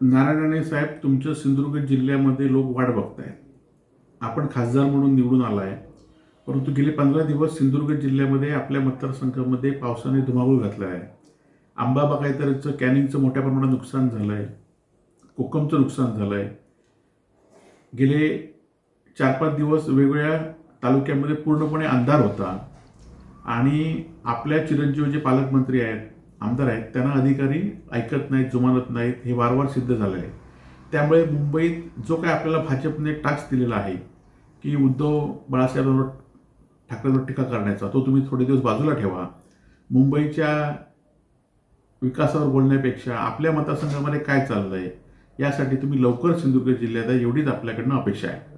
नारायण साहेब तुमच्या सिंधुदुर्ग जिल्ह्यामध्ये लोक वाट बघतायत. आपण खासदार म्हणून निवडून आलाय. परंतु गेले पंधरा दिवस सिंधुदुर्ग जिल्ह्यामध्ये आपल्या मतदारसंघामध्ये पावसाने धुमाकूळ घातला आहे आंबा बागायतरीचं कॅनिंगचं मोठ्या प्रमाणात नुकसान झालं आहे कोकमचं नुकसान झालं आहे गेले चार पाच दिवस वेगवेगळ्या तालुक्यामध्ये पूर्णपणे अंधार होता. आणि आपल्या चिरंजीव जे पालकमंत्री आहेत आमदार आहेत. त्यांना अधिकारी ऐकत नाहीत जुमानत नाहीत हे वारंवार सिद्ध झालं आहे त्यामुळे मुंबईत जो काय आपल्याला भाजपने टास्क दिलेला आहे की उद्धव बाळासाहेबांवर ठाकरेंवर टीका करण्याचा तो तुम्ही थोडे दिवस बाजूला ठेवा. मुंबईच्या विकासावर बोलण्यापेक्षा आपल्या मतदारसंघामध्ये काय चाललं आहे यासाठी तुम्ही लवकर सिंधुदुर्ग जिल्ह्यात एवढीच आपल्याकडनं अपेक्षा आहे.